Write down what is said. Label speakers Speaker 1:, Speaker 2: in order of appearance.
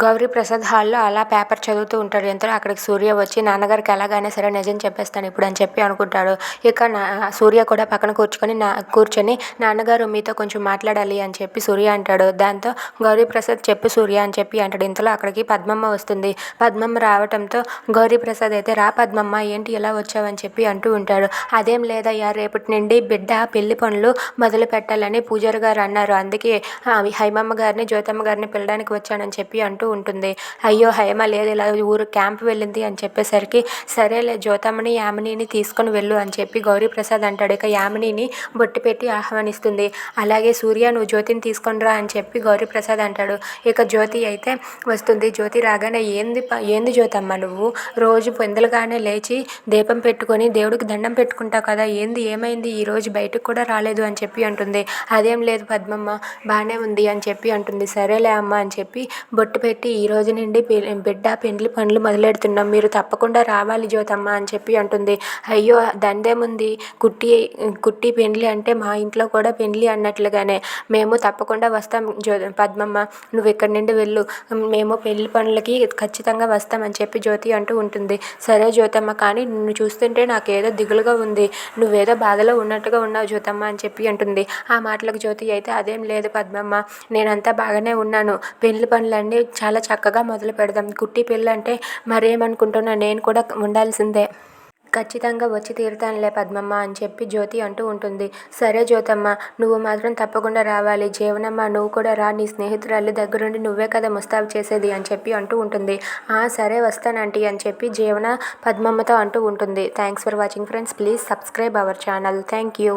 Speaker 1: గౌరీ ప్రసాద్ హాల్లో అలా పేపర్ చదువుతూ ఉంటాడు. ఇంతలో అక్కడికి సూర్య వచ్చి నాన్నగారికి ఎలాగైనా సరే నిజం చెప్పేస్తాను ఇప్పుడు అని చెప్పి అనుకుంటాడు. ఇక నా సూర్య కూడా పక్కన కూర్చుకొని నా కూర్చొని నాన్నగారు మీతో కొంచెం మాట్లాడాలి అని చెప్పి సూర్య అంటాడు. దాంతో గౌరీ ప్రసాద్ చెప్పు సూర్య అని చెప్పి అంటాడు. ఇంతలో అక్కడికి పద్మమ్మ వస్తుంది. పద్మమ్మ రావడంతో గౌరీ ప్రసాద్ అయితే రా పద్మమ్మ ఏంటి ఇలా వచ్చావని చెప్పి అంటూ ఉంటాడు. అదేం లేదయ్యా రేపటి నుండి బిడ్డ పెళ్ళి పనులు మొదలు పెట్టాలని పూజారి గారు అన్నారు. అందుకే హైమమ్మ గారిని జ్యోతమ్మ గారిని పిలడానికి వచ్చానని చెప్పి అంటూ ఉంటుంది. అయ్యో హైమ లేదు ఇలా ఊరు క్యాంప్ వెళ్ళింది అని చెప్పేసరికి సరేలే జ్యోతమ్మని యామినిని తీసుకొని వెళ్ళు అని చెప్పి గౌరీప్రసాద్ అంటాడు. ఇక యామినిని బొట్టు పెట్టి ఆహ్వానిస్తుంది. అలాగే సూర్య నువ్వు జ్యోతిని తీసుకొని రా అని చెప్పి గౌరీప్రసాద్ అంటాడు. ఇక జ్యోతి అయితే వస్తుంది. జ్యోతి రాగానే ఏంది ఏంది జ్యోతమ్మ నువ్వు? రోజు పొందలుగానే లేచి దీపం పెట్టుకొని దేవుడికి దండం పెట్టుకుంటావు కదా? ఏంది ఏమైంది? ఈ రోజు బయటకు కూడా రాలేదు అని చెప్పి అంటుంది. అదేం లేదు పద్మమ్మ బాగానే ఉంది అని చెప్పి అంటుంది. సరేలే అమ్మ అని చెప్పి బొట్టు పెట్టి ఈ రోజు నుండి బిడ్డ పెండ్లి పనులు మొదలెడుతున్నాం. మీరు తప్పకుండా రావాలి జ్యోతమ్మ అని చెప్పి అంటుంది. అయ్యో దండేముంది కుట్టి కుట్టి పెండ్లి అంటే మా ఇంట్లో కూడా పెండ్లి అన్నట్లుగానే. మేము తప్పకుండా వస్తాం జ్యో పద్మమ్మ. నువ్వు ఇక్కడి నుండి వెళ్ళు? మేము పెళ్ళి పనులకి ఖచ్చితంగా వస్తామని చెప్పి జ్యోతి అంటూ ఉంటుంది. సరే జ్యోతమ్మ కానీ నిన్ను చూస్తుంటే నాకేదో దిగులుగా ఉంది. నువ్వేదో బాధలో ఉన్నట్టుగా ఉన్నావు జ్యోతమ్మ అని చెప్పి అంటుంది. ఆ మాటలకు జ్యోతి అయితే అదేం లేదు పద్మమ్మ. నేనంతా బాగానే ఉన్నాను. పెళ్ళి పనులన్నీ చాలా చక్కగా మొదలు పెడదాం. కుట్టి పిల్ల అంటే మరేమనుకుంటున్నా నేను కూడా ఉండాల్సిందే. ఖచ్చితంగా వచ్చి తీరుతానులే పద్మమ్మ అని చెప్పి జ్యోతి అంటూ ఉంటుంది. సరే జ్యోతమ్మ నువ్వు మాత్రం తప్పకుండా రావాలి. జీవనమ్మ నువ్వు కూడా రా. నీ స్నేహితురాలి దగ్గరుండి నువ్వే కదా ముస్తాబు చేసేది అని చెప్పి అంటూ ఉంటుంది. ఆ సరే వస్తానంటీ అని చెప్పి జీవన పద్మమ్మతో అంటూ ఉంటుంది. Thanks for watching friends please subscribe our channel thank you